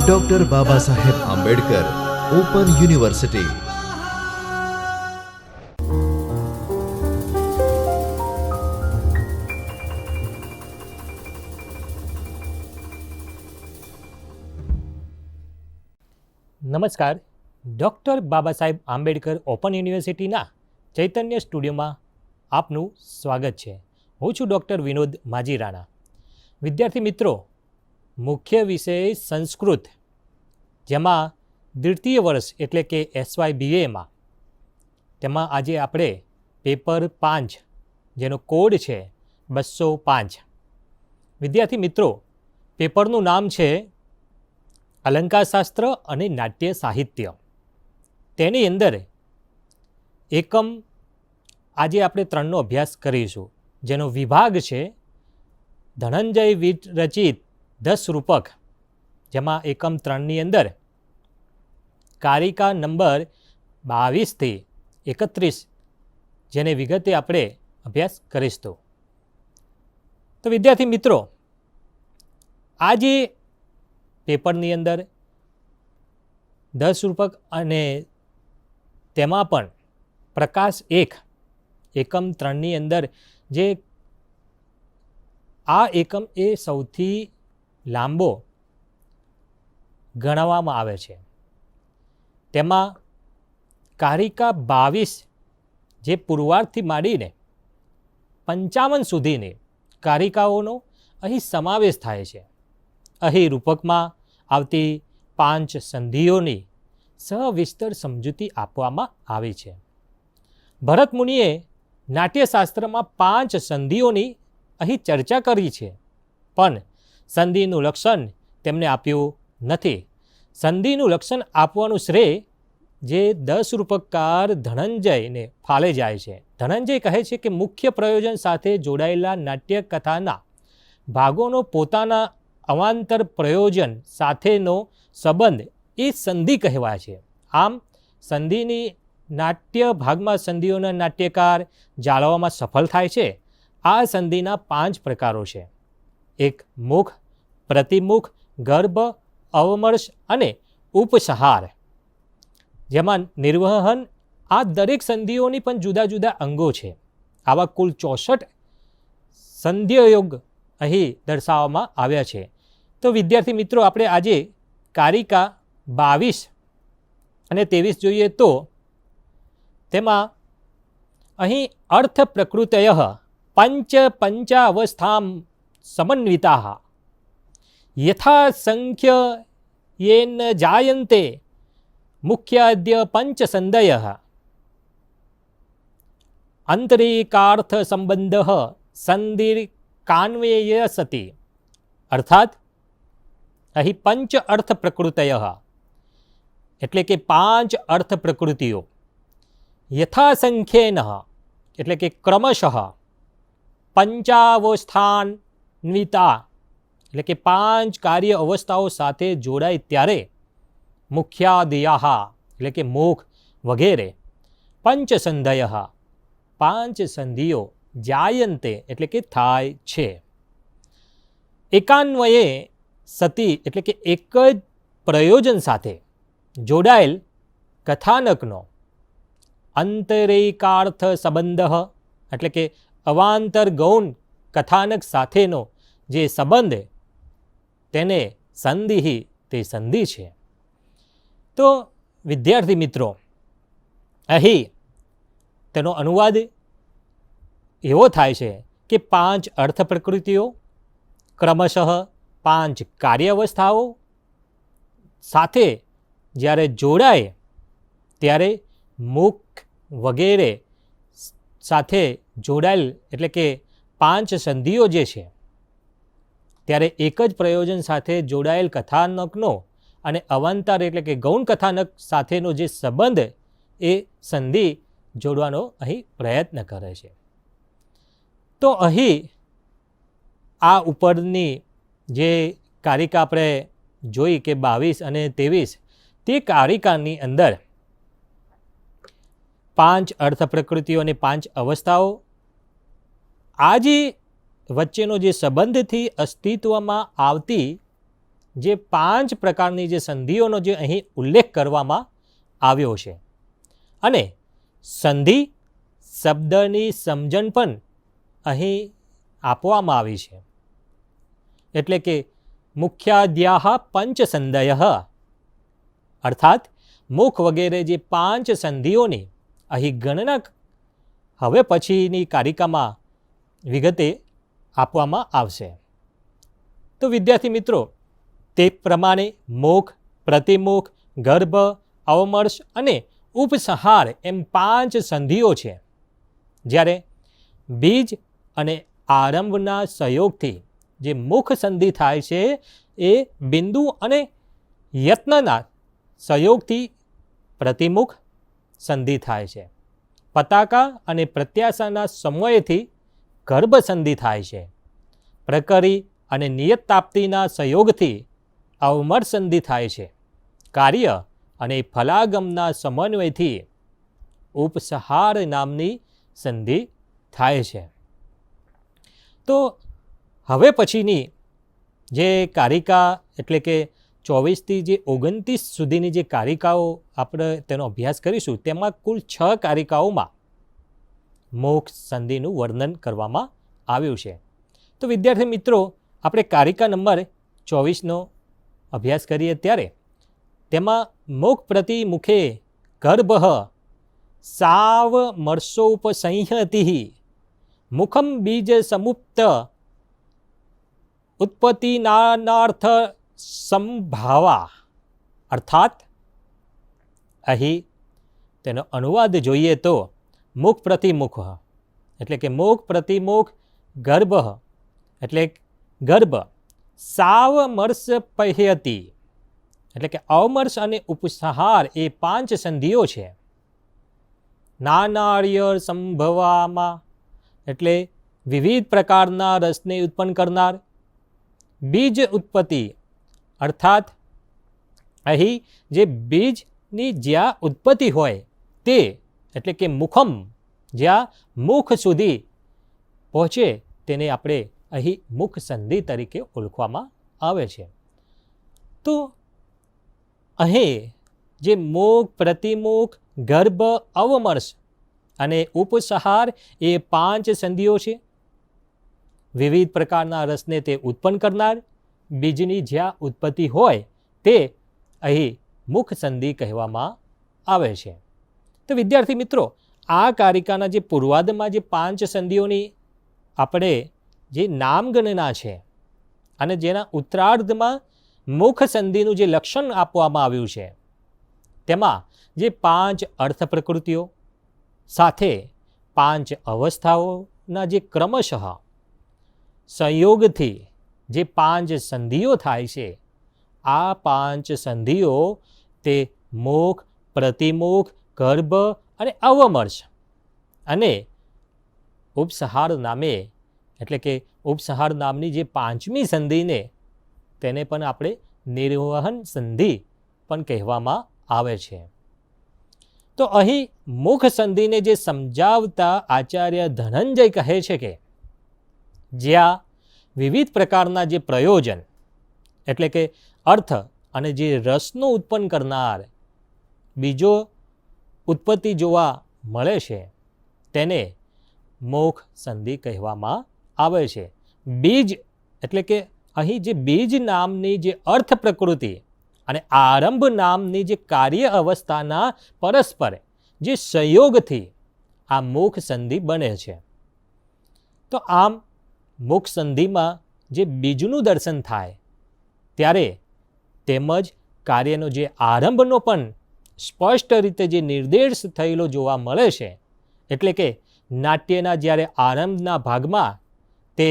Doctor Baba Saheb Ambedkar open university નમસ્કાર. Doctor Baba Saheb Ambedkar open યુનિવર્સિટીના ચૈતન્ય સ્ટુડિયોમાં આપનું સ્વાગત છે. હું છું ડૉક્ટર વિનોદ માજી રાણા વિદ્યાર્થી મિત્રો મુખ્ય વિષય સંસ્કૃત, જેમાં દ્વિતીય વર્ષ એટલે કે એસવાય બીએમાં તેમાં આજે આપણે પેપર પાંચ, જેનો કોડ છે બસો પાંચ. વિદ્યાર્થી મિત્રો, પેપરનું નામ છે અલંકારશાસ્ત્ર અને નાટ્ય સાહિત્ય. તેની અંદર એકમ આજે આપણે ત્રણનો અભ્યાસ કરીશું, જેનો વિભાગ છે ધનંજય વિટ રચિત દસ રૂપક, જેમાં એકમ ત્રણની અંદર કારિકા નંબર બાવીસથી એકત્રીસ, જેને વિગતે આપણે અભ્યાસ કરીશું. તો વિદ્યાર્થી મિત્રો, આ જે પેપરની અંદર દસ રૂપક અને તેમાં પણ પ્રકાશ એક, એકમ ત્રણની અંદર જે આ એકમ એ સૌથી લાંબો ગણવામાં આવે છે. તેમાં કારિકા બાવીસ જે પૂર્વાર્થથી માંડીને પંચાવન સુધીની કારિકાઓનો અહીં સમાવેશ થાય છે. અહીં રૂપકમાં આવતી પાંચ સંધિઓની સવિસ્તર સમજૂતી આપવામાં આવી છે. ભરતમુનિએ નાટ્યશાસ્ત્રમાં પાંચ સંધિઓની અહીં ચર્ચા કરી છે. પણ સંધિનું લક્ષણ તેમને આપ્યું નથી. સંધિનું લક્ષણ આપવાનું શ્રેય જે દસ રૂપકાર ધનંજયને ફાળે જાય છે. ધનંજય કહે છે કે મુખ્ય પ્રયોજન સાથે જોડાયેલા નાટ્ય કથાના ભાગોનો પોતાના અવાંતર પ્રયોજન સાથેનો સંબંધ એ સંધિ કહેવાય છે. આમ, સંધિની નાટ્ય ભાગમાં સંધિઓના નાટ્યકાર જાળવવામાં સફળ થાય છે. આ સંધિના પાંચ પ્રકારો છે. એક મુખ, પ્રતિમુખ, ગર્ભ અવમર્શ અને ઉપસહાર. જેમાં નિર્વહન આ દરેક સંધિઓની પણ જુદા જુદા અંગો છે. આવા કુલ ચોસઠ સંધ્યયોગ અહીં દર્શાવવામાં આવ્યા છે. તો વિદ્યાર્થી મિત્રો, આપણે આજે કારિકા બાવીસ અને ત્રેવીસ જોઈએ તો તેમાં અહીં અર્થ પ્રકૃતય પંચ પંચાવસ્થામ સમન્વિતા યથાસંખ્ય યેન જાયન્તે મુખ્યાદ્ય પંચસંદય આંતરિકાર્થ સંબંધ સંધિર કાન્વેય સતી અર્થાત અહીં પંચ અર્થ પ્રકૃતય એટલે કે પાંચ અર્થ પ્રકૃતિઓ યથાસંખ્યેન એટલે કે ક્રમશઃ પંચાવસ્થાન્વિતા એટલે કે પાંચ કાર્ય અવસ્થાઓ સાથે જોડાય ત્યારે મુખ્યાદયા એટલે કે મુખ વગેરે, પંચસંધય પાંચ સંધિઓ જાયંતે, એટલે કે થાય છે. એકાન્વયે સતી, એટલે કે એક જ પ્રયોજન સાથે જોડાયેલ કથાનકનો આંતરિકાર્થ સંબંધ, એટલે કે અવાંતર ગૌણ કથાનક સાથેનો જે સંબંધ તેને સંધિ તે સંધિ છે. તો વિદ્યાર્થી મિત્રો, અહીં તેનો અનુવાદ એવો થાય છે કે પાંચ અર્થ પ્રકૃતિઓ, ક્રમશઃ પાંચ કાર્યવસ્થાઓ સાથે જ્યારે જોડાય, ત્યારે મુખ વગેરે સાથે જોડાયેલ, એટલે કે પાંચ સંધિઓ જે છે, ત્યારે એક જ પ્રયોજન સાથે જોડાયેલ કથાનકનો અને અવાંતર એટલે કે ગૌણ કથાનક સાથેનો જે સંબંધ, એ સંધિ જોડવાનો અહીં પ્રયત્ન કરે છે. તો અહીં આ ઉપરની જે કારિકા આપણે જોઈ કે બાવીસ અને ત્રેવીસ, તે કારિકાની અંદર પાંચ અર્થ પ્રકૃતિઓ અને પાંચ અવસ્થાઓ આ જે વચ્ચેનો જે સંબંધથી અસ્તિત્વમાં આવતી જે પાંચ પ્રકારની જે સંધિઓનો જે અહીં ઉલ્લેખ કરવામાં આવ્યો છે. અને સંધિ, શબ્દની સમજણ પણ અહીં આપવામાં આવી છે. એટલે કે મુખ્યાદ્યાહ પંચસંદય અર્થાત મુખ વગેરે જે પાંચ સંધિઓની અહીં ગણના હવે પછીની કારિકામાં વિગતે આપવામાં આવશે. તો વિદ્યાર્થી મિત્રો, તે પ્રમાણે મોખ, પ્રતિમુખ, ગર્ભ અવમર્શ અને ઉપસંહાર એમ પાંચ સંધિઓ છે. જ્યારે બીજ અને આરંભના સહયોગથી જે મુખ સંધિ થાય છે, એ બિંદુ અને યત્નના સહયોગથી પ્રતિમુખ સંધિ થાય છે. પતાકા અને પ્રત્યાશાના સમયથી ગર્ભ સંધિ થાય છે. પ્રકરી અને નિયત તાપ્તિના સહયોગથી અવમર સંધિ થાય છે. કાર્ય અને ફલાગમના સમન્વયથી ઉપસહાર નામની સંધિ થાય છે. તો હવે પછીની જે કારિકા એટલે કે ચોવીસથી જે ઓગણત્રીસ સુધીની જે કારિકાઓ આપણે તેનો અભ્યાસ કરીશું, તેમાં કુલ છ કારિકાઓમાં મોક્ષ સંધિનું વર્ણન કરવામાં આવ્યું છે. તો વિદ્યાર્થી મિત્રો, આપણે કારિકા નંબર ચોવીસનો અભ્યાસ કરીએ ત્યારે તેમાં મુખ પ્રતિ મુખે ગર્ભ સાવ મર્ષોપસંહતિ મુખમ બીજ સમુપ્ત ઉત્પત્તિનાનાર્થ સંભાવા. અર્થાત અહીં તેનો અનુવાદ જોઈએ તો મુખ પ્રતિમુખ એટલે કે મુખ પ્રતિમુખ ગર્ભ. એટલે ગર્ભ સાવ મર્ષ પહ્યતી. એટલે કે અવમર્ષ અને ઉપસહાર એ પાંચ સંધિઓ છે. નાનાર્ય સંભવામાં. એટલે વિવિધ પ્રકારના રસને ઉત્પન્ન કરનાર. બીજ ઉત્પત્તિ. અર્થાત અહીં જે બીજની જ્યાં ઉત્પત્તિ હોય તે એટલે કે મુખમ, જ્યાં મુખ સુધી પહોંચે તેને આપણે અહીં મુખ સંધિ તરીકે ઓળખવામાં આવે છે. તો અહીં જે મુખ, પ્રતિમુખ, ગર્ભ અવમર્શ અને ઉપસહાર એ પાંચ સંધિઓ છે. વિવિધ પ્રકારના રસને તે ઉત્પન્ન કરનાર, બીજની જ્યાં ઉત્પત્તિ હોય તે અહીં મુખ સંધિ કહેવામાં આવે છે. તો વિદ્યાર્થી મિત્રો, આ કારિકાના જે પૂર્વાદમાં જે પાંચ સંધિઓની આપણે જે નામગણના છે અને જેના ઉત્તરાર્ધમાં મુખ સંધિનું જે લક્ષણ આપવામાં આવ્યું છે, તેમાં જે પાંચ અર્થ પ્રકૃતિઓ, સાથે પાંચ અવસ્થાઓના જે ક્રમશઃ સંયોગથી જે પાંચ સંધિઓ થાય છે, આ પાંચ સંધિઓ તે મુખ, પ્રતિમુખ ગર્ભ અને અવમર્શ અને ઉપસહાર નામે, એટલે કે ઉપસહાર નામની જે પાંચમી સંધિને તેને પણ આપણે નિર્વહન સંધિ પણ કહેવામાં આવે છે. તો અહીં મુખ સંધિને જે સમજાવતા આચાર્ય ધનંજય કહે છે કે, જ્યાં વિવિધ પ્રકારના જે પ્રયોજન, એટલે કે અર્થ અને જે રસનું ઉત્પન્ન કરનાર બીજો ઉત્પત્તિ જોવા મળે છે, તેને મોખ સંધિ કહેવામાં આવે છે. બીજ એટલે કે અહીં જે બીજ નામની જે અર્થ પ્રકૃતિ અને આરંભ નામની જે કાર્ય અવસ્થાના પરસ્પર જે સંયોગથી આ મુખ સંધિ બને છે. તો આમ મુખ સંધિમાં જે બીજનું દર્શન થાય, ત્યારે તેમજ કાર્યનો જે આરંભનો પણ સ્પષ્ટ રીતે જે નિર્દેશ થયેલો જોવા મળે છે, એટલે કે નાટ્યના જ્યારે આરંભના ભાગમાં તે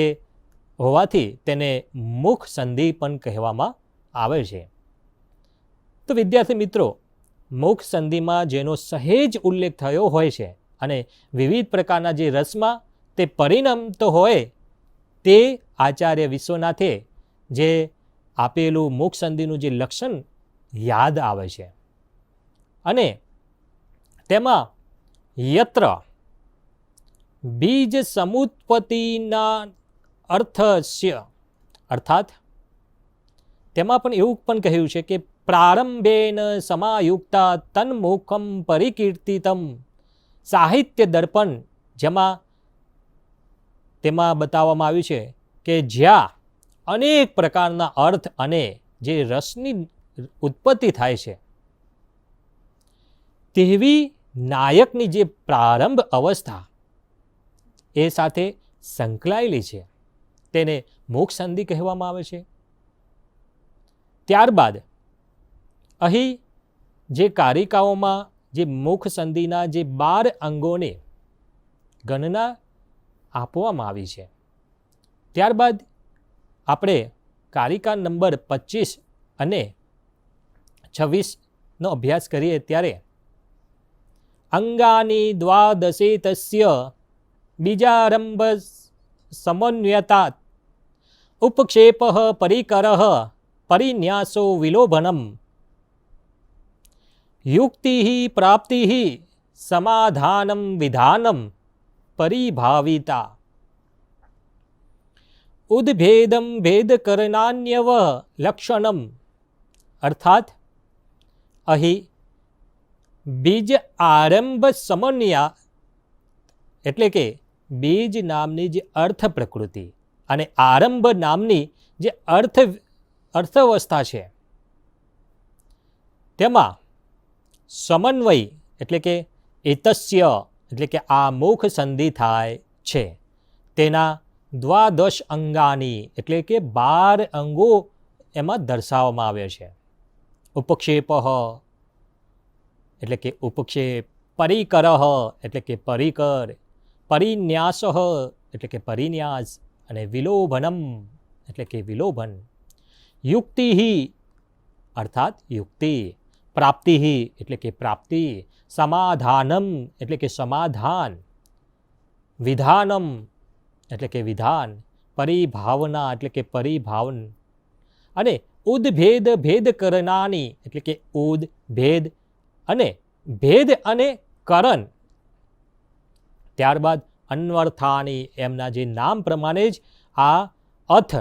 હોવાથી તેને મુખ સંધિ પણ કહેવામાં આવે છે. તો વિદ્યાર્થી મિત્રો, મુખ સંધિમાં જેનો સહેજ ઉલ્લેખ થયો હોય છે અને વિવિધ પ્રકારના જે રસમાં તે પરિણમતો હોય, તે આચાર્ય વિશ્વનાથે જે આપેલું મુખ સંધિનું જે લક્ષણ યાદ આવે છે. અને તેમાં યત્ર, બીજ સમુત્પત્તિના અર્થસ્ય, અર્થાત તેમાં પણ એવું પણ કહ્યું છે કે પ્રારંભેન સમાયુક્તા તન્મુખમ પરિકીર્તિતમ સાહિત્ય દર્પણ, જેમાં તેમાં બતાવવામાં આવ્યું છે કે જ્યાં અનેક પ્રકારના અર્થ અને જે રસની ઉત્પત્તિ થાય છે તેવી નાયકની જે પ્રારંભ અવસ્થા એ સાથે સંકળાયેલી છે. તેને મોક્ષ સંધિ કહેવામાં આવે છે. ત્યારબાદ અહીં જે કારિકાઓમાં જે મુખ સંધિના જે બાર અંગોને ગણના આપવામાં આવી છે. ત્યારબાદ આપણે કારિકા નંબર પચીસ અને છવ્વીસનો અભ્યાસ કરીએ ત્યારે અંગાની દ્વાદશે તસ્ય બીજારંભ સમન્વયતા ઉપક્ષેપ પરિકર પરિન્યાસો વિલોભનમ. યુક્તિ પ્રાપ્તિ સમાધાનમ વિધાનમ પરિભાવિતા. ઉદ્ભેદમ ભેદકરણાન્યવ લક્ષણમ. અર્થાત અહીં બીજ આરંભ સમન્યા એટલે કે બીજ નામની જે અર્થ પ્રકૃતિ અને આરંભ નામની જે અર્થ અર્થવ્યવસ્થા છે. તેમાં સમન્વય એટલે કે એતસ્ય એટલે કે આ મુખ સંધિ થાય છે. તેના દ્વાદશ અંગાની એટલે કે બાર અંગો એમાં દર્શાવવામાં આવે છે. ઉપક્ષેપ એટલે કે ઉપક્ષેપ પરિકરહ, એટલે કે પરિકર, પરિન્યાસ, એટલે કે પરિન્યાસ, અને વિલોભનમ, એટલે કે વિલોભન. યુક્તિ અર્થાત યુક્તિ. પ્રાપ્તિ એટલે કે પ્રાપ્તિ. સમાધાનમ, એટલે કે સમાધાન. વિધાનમ, એટલે કે વિધાન. પરિભાવના, એટલે કે પરિભાવન. અને ઉદભેદ ભેદ કરનાની, એટલે કે ઉદ ભેદ અને ભેદ અને કરણ. ત્યારબાદ અન્વર્થાની એમના જે નામ પ્રમાણે જ આ અથ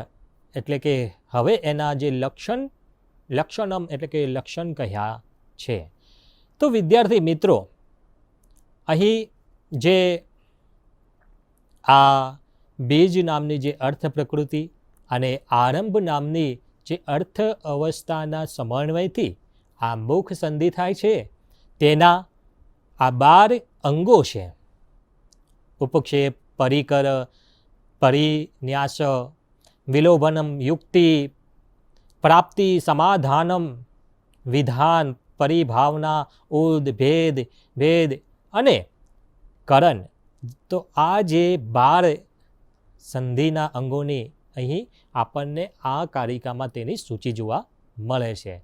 એટલે કે હવે એના જે લક્ષણ, લક્ષણમ એટલે કે લક્ષણ કહ્યા છે. તો વિદ્યાર્થી મિત્રો, અહીં જે આ બીજ નામની જે અર્થ પ્રકૃતિ અને આરંભ નામની જે અર્થ અવસ્થાના સમન્વયથી આ મુખ સંધિ થાય છે. તેના આ બાર અંગો છે. ઉપક્ષેપ, પરિકર, પરિન્યાસ, વિલોભનમ, યુક્તિ, પ્રાપ્તિ, સમાધાનમ, વિધાન, પરિભાવના, ઉદ, ભેદ ભેદ અને કરણ. તો આ જે બાર સંધિના અંગોની અહીં આપણને આ કારિકામાં તેની સૂચિ જોવા મળે છે.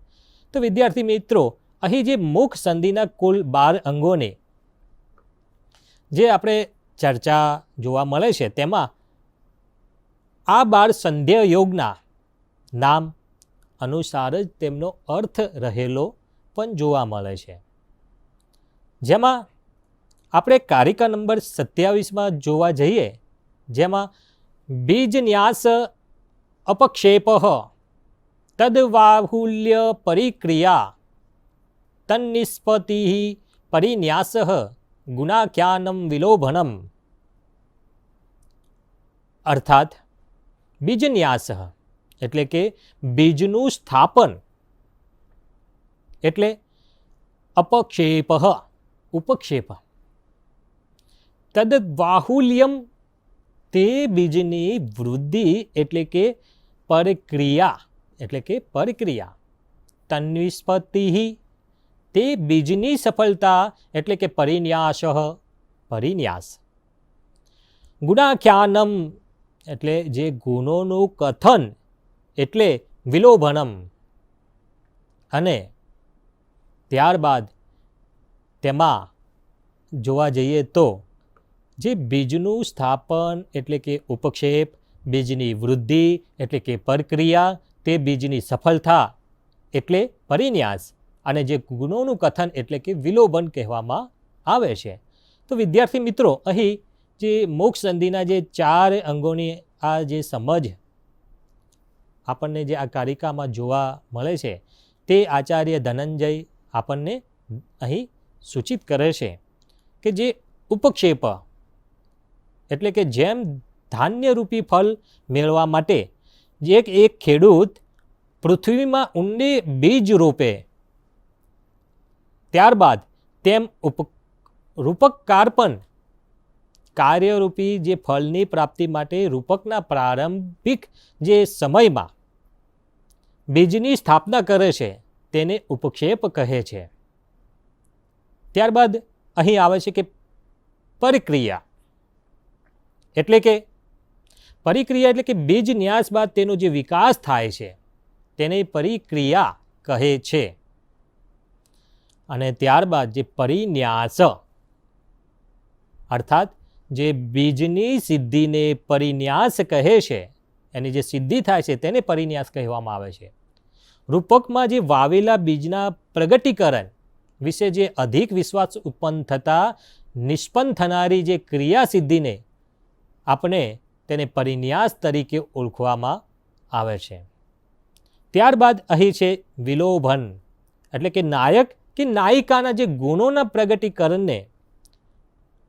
તો વિદ્યાર્થી મિત્રો અહીં જે મુખ સંધિના કુલ બાર અંગોને જે આપણે ચર્ચા જોવા મળે છે, તેમાં આ બાર સંધ્ય યોગના નામ અનુસાર જ તેમનો અર્થ રહેલો પણ જોવા મળે છે. જેમાં આપણે કારિકા નંબર સત્યાવીસમાં જોવા જઈએ, જેમાં બીજન્યાસ અપક્ષેપ તદવાહુલ્ય પરિક્રિયા તન્નિષ્પતિ પરિન્યાસ ગુણાખ્યાનમ વિલોભનમ અર્થાત બીજન્યાસ એટલે કે બીજનું સ્થાપન એટલે અપક્ષેપ ઉપક્ષેપ તદ બાહુલ્યમ તે બીજની વૃદ્ધિ એટલે કે પરક્રિયા એટલે કે પરક્રિયા તન્વિસ્પતિ તે બીજની સફળતા એટલે કે પરિન્યાસ. પરિન્યાસ. ગુણાખ્યાનમ એટલે જે ગુણોનું કથન એટલે વિલોભનમ. અને ત્યારબાદ તેમાં જોવા જઈએ તો જે બીજનું સ્થાપન એટલે કે ઉપક્ષેપ, બીજની વૃદ્ધિ એટલે કે પ્રક્રિયા, તે બીજની સફળતા એટલે પરિન્યાસ. અને જે ગુણોનું કથન એટલે કે વિલોબન કહેવામાં આવે છે. તો વિદ્યાર્થી મિત્રો, અહીં જે મોક્ષ સંધિના જે ચાર અંગોની આ જે સમજ આપણને જે આ કારિકામાં જોવા મળે છે, તે આચાર્ય ધનંજય આપણને અહીં સૂચિત કરે છે કે જે ઉપક્ષેપ એટલે કે જેમ ધાન્યરૂપી ફળ મેળવા માટે જે એક ખેડૂત પૃથ્વીમાં ઊંડે બીજ રોપે ત્યારબાદ તેમ ઉપ રૂપકકાર પણ કાર્યરૂપી જે ફળની પ્રાપ્તિ માટે રૂપકના પ્રારંભિક જે સમયમાં બીજની સ્થાપના કરે છે, તેને ઉપક્ષેપ કહે છે. ત્યારબાદ અહીં આવે છે કે પરિક્રિયા. એટલે કે, પરિક્રિયા એટલે કે બીજ ન્યાસ બાદ તેનો જે વિકાસ થાય છે, તેને પરિક્રિયા કહે છે. અને ત્યારબાદ જે પરિન્યાસ, અર્થાત જે બીજની સિદ્ધિને પરિન્યાસ કહે છે, એની જે સિદ્ધિ થાય છે તેને પરિન્યાસ કહેવામાં આવે છે. રૂપકમાં જે વાવેલા બીજના પ્રગટીકરણ વિશે જે અધિક વિશ્વાસ ઉત્પન્ન થતાં નિષ્પન્ન થનારી જે ક્રિયા સિદ્ધિને આપણે તેને પરિન્યાસ તરીકે ઓળખવામાં આવે છે. ત્યારબાદ અહીં છે વિલોભન, એટલે કે નાયક કે નાયિકાના જે ગુણોના પ્રગટીકરણને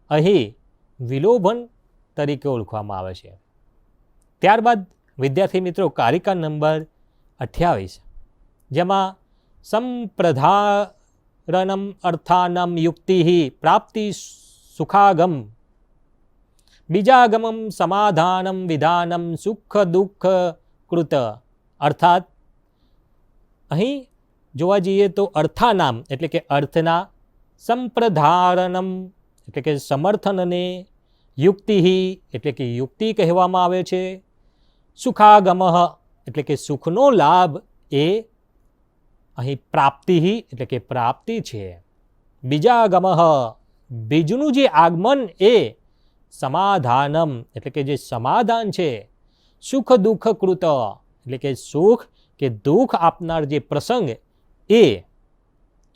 અહીં વિલોભન તરીકે ઓળખવામાં આવે છે. ત્યારબાદ વિદ્યાર્થી મિત્રો કારિકા નંબર અઠ્યાવીસ, જેમાં સંપ્રધારણમ અર્થાનમ યુક્તિ પ્રાપ્તિ સુખાગમ, બીજાગમમ સમાધાનમ વિધાનમ સુખ દુઃખ કૃત, અર્થાત અહીં જોવા જઈએ તો અર્થાનામ એટલે કે અર્થના સંપ્રધારણમ, એટલે કે સમર્થનને યુક્તિ એટલે કે યુક્તિ કહેવામાં આવે છે. સુખાગમહ એટલે કે સુખનો લાભ એ અહીં પ્રાપ્તિ એટલે કે પ્રાપ્તિ છે. બીજા બીજાગમ બીજનું જે આગમન એ સમાધાનમ એટલે કે જે સમાધાન છે. સુખ દુઃખ કૃત એટલે કે સુખ કે દુઃખ આપનાર જે પ્રસંગ એ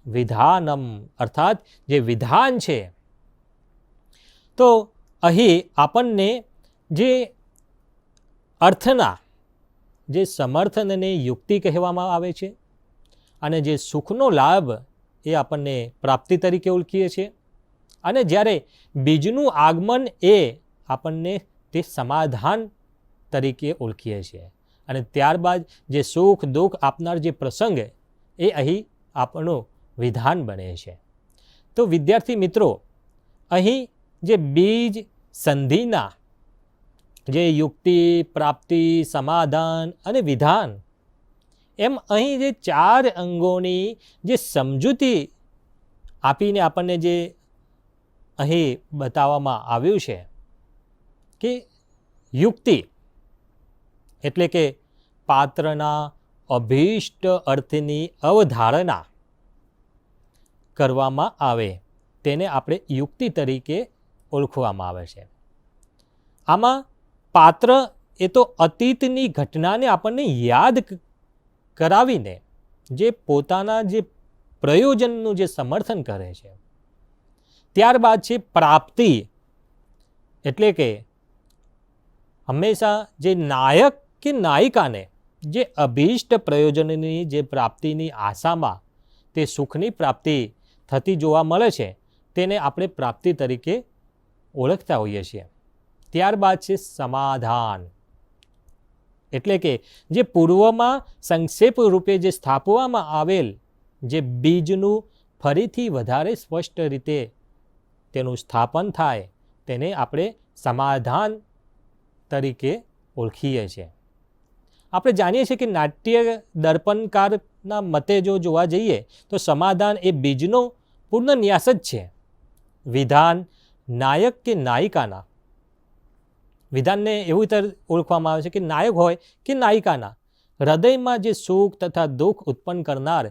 વિધાનમ, અર્થાત જે વિધાન છે. તો અહીં આપણને જે અર્થના, જે સમર્થનને યુક્તિ કહેવામાં આવે છે અને જે સુખનો લાભ એ આપણને પ્રાપ્તિ તરીકે ઓળખીએ છીએ અને જ્યારે બીજનું આગમન એ આપણને તે સમાધાન તરીકે ઓળખીએ છીએ અને ત્યારબાદ જે સુખ દુઃખ આપનાર જે પ્રસંગ એ અહીં આપણું વિધાન બને છે. તો વિદ્યાર્થી મિત્રો, અહીં જે બીજ સંધિના જે યુક્તિ, પ્રાપ્તિ, સમાધાન અને વિધાન, એમ અહીં જે ચાર અંગોની જે સમજૂતી આપીને આપણને જે અહીં બતાવવામાં આવ્યું છે કે યુક્તિ એટલે કે પાત્રના અભિષ્ટ અર્થની અવધારણા કરવામાં આવે, તેને આપણે યુક્તિ તરીકે ઓળખવામાં આવે છે. આમાં પાત્ર એ તો અતીતની ઘટનાને આપણને યાદ કરાવીને જે પોતાના જે પ્રયોજનનું જે સમર્થન કરે છે. ત્યારબાદ છે પ્રાપ્તિ, એટલે કે હંમેશા જે નાયક કે નાયિકાને જે અભિષ્ટ પ્રયોજનની જે પ્રાપ્તિની આશામાં તે સુખની પ્રાપ્તિ થતી જોવા મળે છે, તેને આપણે પ્રાપ્તિ તરીકે ઓળખતા હોઈએ છીએ. ત્યારબાદ છે સમાધાન. એટલે કે જે પૂર્વમાં સંક્ષેપ રૂપે જે સ્થાપવામાં આવેલ જે બીજનું ફરીથી વધારે સ્પષ્ટ રીતે તેનું સ્થાપન થાય, તેને આપણે સમાધાન તરીકે ઓળખીએ છીએ. આપણે જાણીએ છીએ કે નાટ્ય દર્પણકારના મતે જો જોવા જઈએ, તો સમાધાન એ બીજનો પૂર્ણ ન્યાસ જ છે. વિધાન નાયક કે નાયિકાના. વિધાનને એવું રીતે ઓળખવામાં આવે છે કે નાયક હોય કે નાયિકાના. હૃદયમાં જે સુખ તથા દુઃખ ઉત્પન્ન કરનાર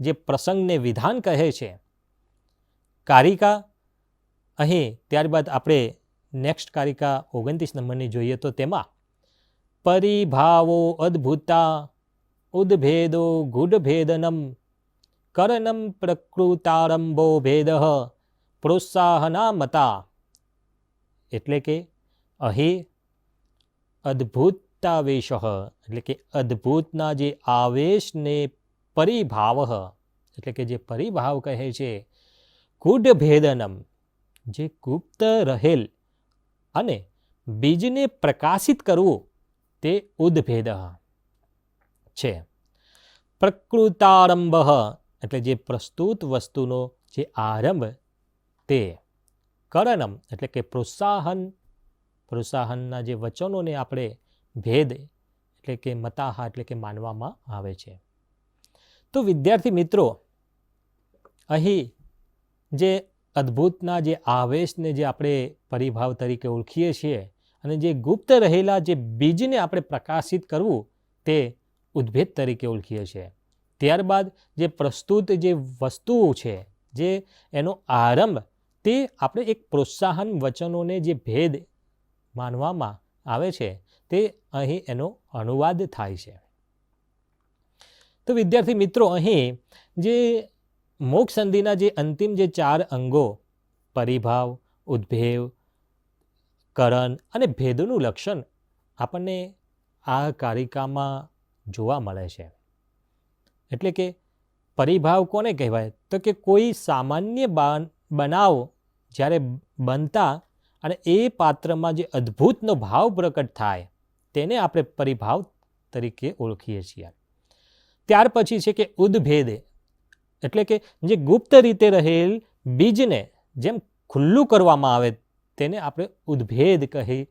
જે પ્રસંગને વિધાન કહે છે. કારિકા, અહીં ત્યારબાદ આપણે નેક્સ્ટ કારિકા ઓગણત્રીસ નંબરની જોઈએ તો તેમાં પરિભાવો અદ્ભુતા ઉદ્ભેદો ગુડભેદનમ કરનમ પ્રકૃતારંભો ભેદ પ્રોત્સાહના મતા એટલે કે અહીં અદ્ભુતાવેશ એટલે કે અદ્ભુતના જે આવેશને પરિભાવ એટલે કે જે પરિભાવ કહે છે ગુઢ ભેદનમ જે ગુપ્ત રહેલ અને બીજને પ્રકાશિત કરવું તે ઉદ્ભેદ છે પ્રકૃતારંભ એટલે જે પ્રસ્તુત વસ્તુનો જે આરંભ, તે કરણમ, એટલે કે પ્રોત્સાહન, પ્રોત્સાહનના જે વચનોને આપણે ભેદ, એટલે કે મતાહા, એટલે કે માનવામાં આવે છે. તો વિદ્યાર્થી મિત્રો, અહીં જે અદ્ભુતના જે આવેશને જે આપણે પરિભાવ તરીકે ઓળખીએ છીએ અને જે ગુપ્ત રહેલા જે બીજને આપણે પ્રકાશિત કરવું, તે ઉદ્ભેદ તરીકે ઓળખીએ છીએ. ત્યારબાદ જે પ્રસ્તુત જે વસ્તુઓ છે, જે એનો આરંભ, તે આપણે એક પ્રોત્સાહન વચનોને જે ભેદ માનવામાં આવે છે, તે અહીં એનો અનુવાદ થાય છે. તો વિદ્યાર્થી મિત્રો, અહીં જે મોક્ષ સંધિના જે અંતિમ જે ચાર અંગો, પરિભાવ, ઉદ્ભેવ કરણ અને ભેદનું લક્ષણ આપણને આ કારિકામાં જોવા મળે છે. એટલે કે પરિભાવ કોને કહેવાય? તો કે કોઈ સામાન્ય બાન- બનાવ જ્યારે બનતા અને એ પાત્રમાં જે અદ્ભુતનો ભાવ પ્રકટ થાય તેને આપણે પરિભાવ તરીકે ઓળખીએ છીએ. ત્યાર પછી છે કે ઉદભેદે. એટલે કે જે ગુપ્ત રીતે રહેલ બીજને જેમ ખુલ્લું કરવામાં આવે તેને આપણે ઉદ્ભેદ કહી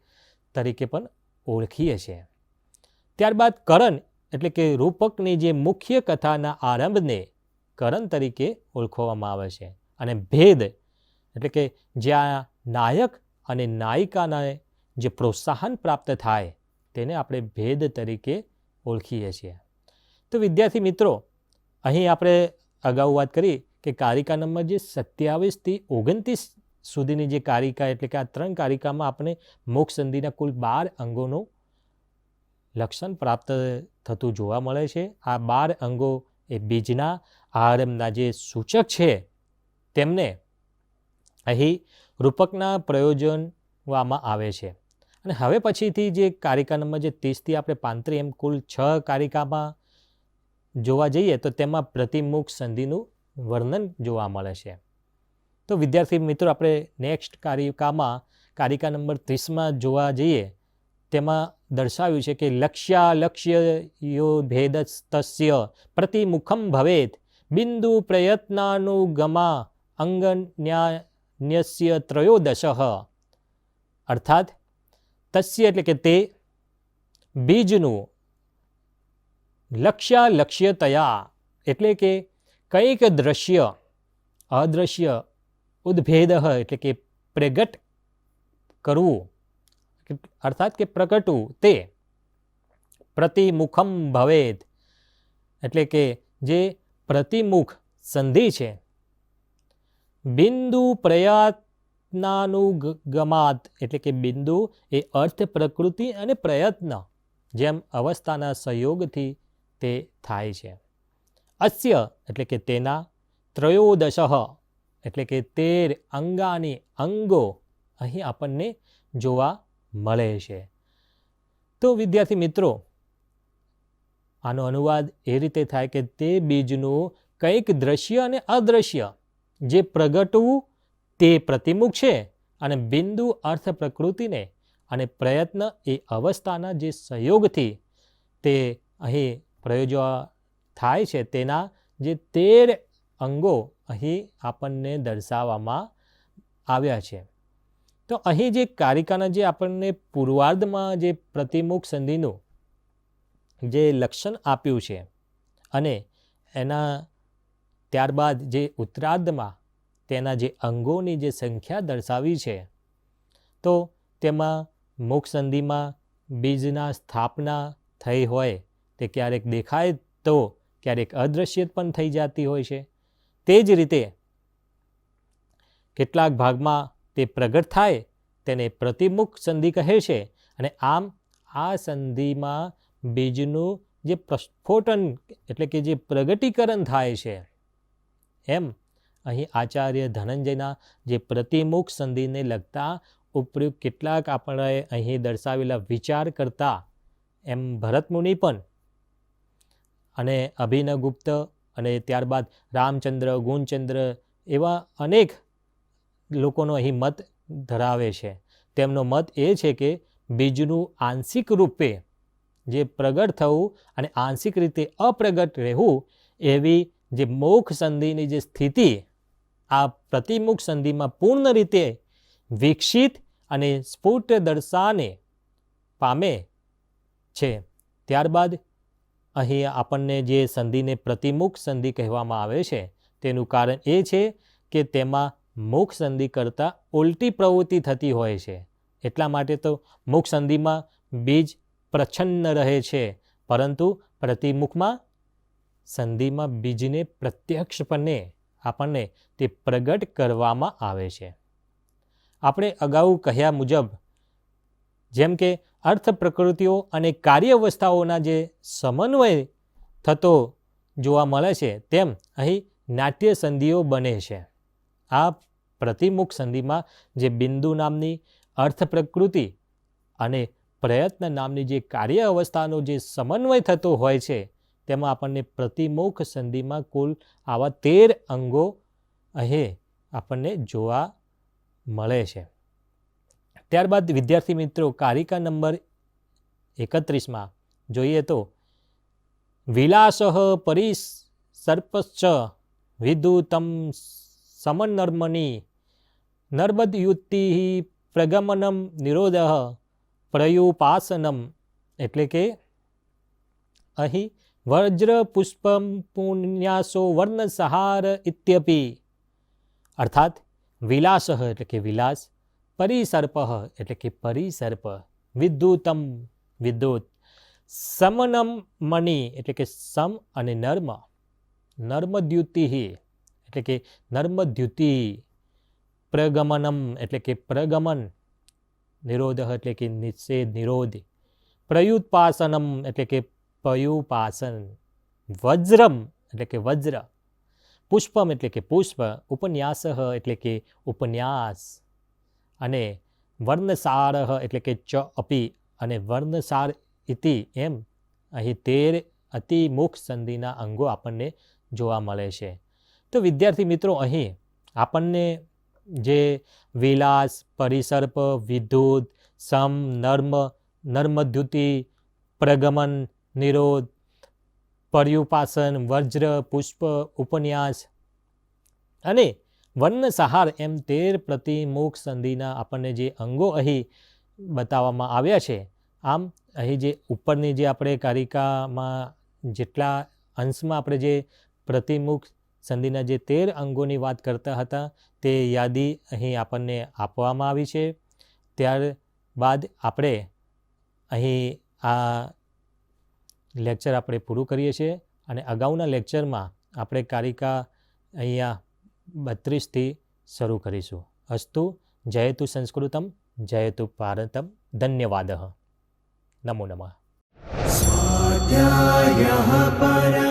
તરીકે પણ ઓળખીએ છીએ. ત્યારબાદ કરણ એટલે કે રૂપકની જે મુખ્ય કથાના આરંભને કરણ તરીકે ઓળખવામાં આવે છે અને ભેદ એટલે કે જ્યાં નાયક અને નાયિકાના જે પ્રોત્સાહન પ્રાપ્ત થાય તેને આપણે ભેદ તરીકે ઓળખીએ છીએ. તો વિદ્યાર્થી મિત્રો, અહીં આપણે અગાઉ વાત કરી કે કારિકા નંબર જે સત્યાવીસથી ઓગણત્રીસ સુધીની જે કારિકા એટલે કે આ ત્રણ કારિકામાં આપણે મોક્ષ સંધિના કુલ બાર અંગોનું લક્ષણ પ્રાપ્ત થતું જોવા મળે છે. આ બાર અંગો એ બીજના આરંભના જે સૂચક છે તેમને અહીં રૂપકના પ્રયોજનવામાં આવે છે. અને હવે પછીથી જે કારિકા નંબર જે ત્રીસથી આપણે પાંત્રી એમ કુલ છ કારિકામાં જોવા જઈએ તો તેમાં પ્રતિમુખ સંધિનું વર્ણન જોવા મળે છે. તો વિદ્યાર્થી મિત્રો, આપણે નેક્સ્ટ કારિકામાં કારિકા નંબર ત્રીસમાં જોવા જઈએ, તેમાં દર્શાવ્યું છે કે લક્ષ્યાલક્ષ્ય યો ભેદસ્તસ્ય પ્રતિમુખમ ભવેત બિંદુ પ્રયત્નાનુગમા અંગન્યાન્યસ્ય ત્રયોદશ. અર્થાત, તસ્ય એટલે કે તે બીજનું લક્ષ્યાલક્ષ્યતયા, એટલે કે કંઈક દ્રશ્ય, અદ્રશ્ય ઉદ્ભેદ એટલે કે પ્રગટ કરવું. અર્થાત કે પ્રગટવું તે પ્રતિમુખમ ભવેદ. એટલે કે જે પ્રતિમુખ સંધિ છે. બિંદુ પ્રયત્નાનુગમાત. એટલે કે બિંદુ એ અર્થ, પ્રકૃતિ અને પ્રયત્ન જેમ અવસ્થાના સહયોગથી તે થાય છે. અસ્ય એટલે કે તેના ત્રયોદશ. એટલે કે તેર અંગાની અંગો અહીં આપણને જોવા મળે છે. તો વિદ્યાર્થી મિત્રો, આનો અનુવાદ એ રીતે થાય કે તે બીજનું કંઈક દ્રશ્ય અને અદ્રશ્ય જે પ્રગટવું તે પ્રતિમુખ છે અને બિંદુ અર્થ પ્રકૃતિને અને પ્રયત્ન એ અવસ્થાના જે સહયોગથી તે અહીં પ્રયોજવા થાય છે તેના જે તેર અંગો અહીં આપણને દર્શાવવામાં આવ્યા છે. તો અહીં જે કારિકાના જે આપણને પૂર્વાર્ધમાં જે પ્રતિમુખ સંધિનું જે લક્ષણ આપ્યું છે અને એના ત્યારબાદ જે ઉત્તરાર્ધમાં તેના જે અંગોની જે સંખ્યા દર્શાવી છે, તો તેમાં મુખ સંધિમાં બીજના સ્થાપના થઈ હોય તે ક્યારેક દેખાય તો ક્યારેક અદૃશ્ય પણ થઈ જતી હોય છે. તે જ રીતે કેટલાક ભાગમાં તે પ્રગટ થાય તેને પ્રતિમુખ સંધિ કહે છે અને આમ આ સંધિમાં બીજનું જે પ્રસ્ફોટન એટલે કે જે પ્રગટીકરણ થાય છે, એમ અહીં આચાર્ય ધનંજયના જે પ્રતિમુખ સંધિને લગતા ઉપયુક્ત કેટલાક આપણે અહીં દર્શાવેલા વિચાર કરતા એમ ભરતમુનિ પણ અને અભિનવગુપ્ત અને ત્યારબાદ રામચંદ્ર, ગુણચંદ્ર એવા અનેક લોકોનો અહીં મત ધરાવે છે. તેમનો મત એ છે કે બીજનું આંશિક રૂપે જે પ્રગટ થવું અને આંશિક રીતે અપ્રગટ રહેવું એવી જે મોક્ષ સંધિની જે સ્થિતિ આ પ્રતિમુખ સંધિમાં પૂર્ણ રીતે વિકસિત અને સ્ફુટ દર્શાને પામે છે. ત્યારબાદ અહીં આપણને જે સંધિને પ્રતિમુખ સંધિ કહેવામાં આવે છે, તેનું કારણ એ છે કે તેમાં મુખ સંધિ કરતાં ઉલટી પ્રવૃત્તિ થતી હોય છે. એટલા માટે તો મુખ સંધિમાં બીજ પ્રછન્ન રહે છે, પરંતુ પ્રતિમુખમાં સંધિમાં બીજને પ્રત્યક્ષપણે આપણને તે પ્રગટ કરવામાં આવે છે. આપણે અગાઉ કહ્યા મુજબ, જેમ કે અર્થ પ્રકૃતિઓ અને કાર્યવસ્થાઓના જે સમન્વય થતો જોવા મળે છે, તેમ અહીં નાટ્ય સંધિઓ બને છે. આ પ્રતિમુખ સંધિમાં જે બિંદુ નામની અર્થ પ્રકૃતિ અને પ્રયત્ન નામની જે કાર્ય અવસ્થાનો જે સમન્વય થતો હોય છે, તેમાં આપણને પ્રતિમુખ સંધિમાં કુલ આવા તેર અંગો અહીં આપણને જોવા મળે છે. ત્યારબાદ વિદ્યાર્થી મિત્રો, કારિકા નંબર એકત્રીસમાં જોઈએ તો, વિલાસ પરિસર્પશ્ચ વિદુતમ સમનર્મની નર્મદયુક્તિ પ્રગમનમ નિરોધ પ્રયુપાસનમ. એટલે કે, અહીં વજ્ર પુષ્પમ પુન્યાસો વર્ણ સહાર ઇત્યપી. અર્થાત વિલાસ, એટલે કે વિલાસ પરિસર્પ એટલે કે પરિસર્પ. વિદ્યુતમ, વિદ્યુત. સમનમ મણિ એટલે કે સમ અને નર્મ. નર્મદ્યુતિ એટલે કે નર્મદ્યુતિ. પ્રગમનમ એટલે કે પ્રગમન. નિરોધ એટલે કે નિષેધ, નિરોધ. પ્રયુત્પાસનમ એટલે કે પયુપાસન. વજ્રમ એટલે કે વજ્ર. પુષ્પમ એટલે કે પુષ્પ. ઉપન્યાસ એટલે કે ઉપન્યાસ. અને વર્ણસાર એટલે કે ચ અપી અને વર્ણસાર ઇતિ એમ અહીં તેર અતિમુખ સંધિના અંગો આપણને જોવા મળે છે. તો વિદ્યાર્થી મિત્રો અહીં આપણને જે વિલાસ, પરિસર્પ વિદ્યુત સમ, નર્મ, નર્મદ્યુતિ, પ્રગમન, નિરોધ, પર્યુપાસન વજ્ર પુષ્પ, ઉપન્યાસ અને વર્ણસહાર એમ તેર પ્રતિમુખ સંધિના આપણને જે અંગો અહીં બતાવવામાં આવ્યા છે, આમ અહીં જે ઉપરની જે આપણે કારિકામાં જેટલા અંશમાં આપણે જે પ્રતિમુખ સંધિના જે તેર અંગોની વાત કરતા હતા, તે યાદી અહીં આપણને આપવામાં આવી છે. ત્યારબાદ આપણે અહીં આ લેક્ચર આપણે પૂરું કરીએ છીએ અને અગાઉના લેક્ચરમાં આપણે કારિકા અહીંયા બત્રીસથી શરૂ કરીશું. અસ્તુ જયતુ સંસ્કૃતમ જયતુ ભારતમ ધન્યવાદ. નમો નમઃ. પર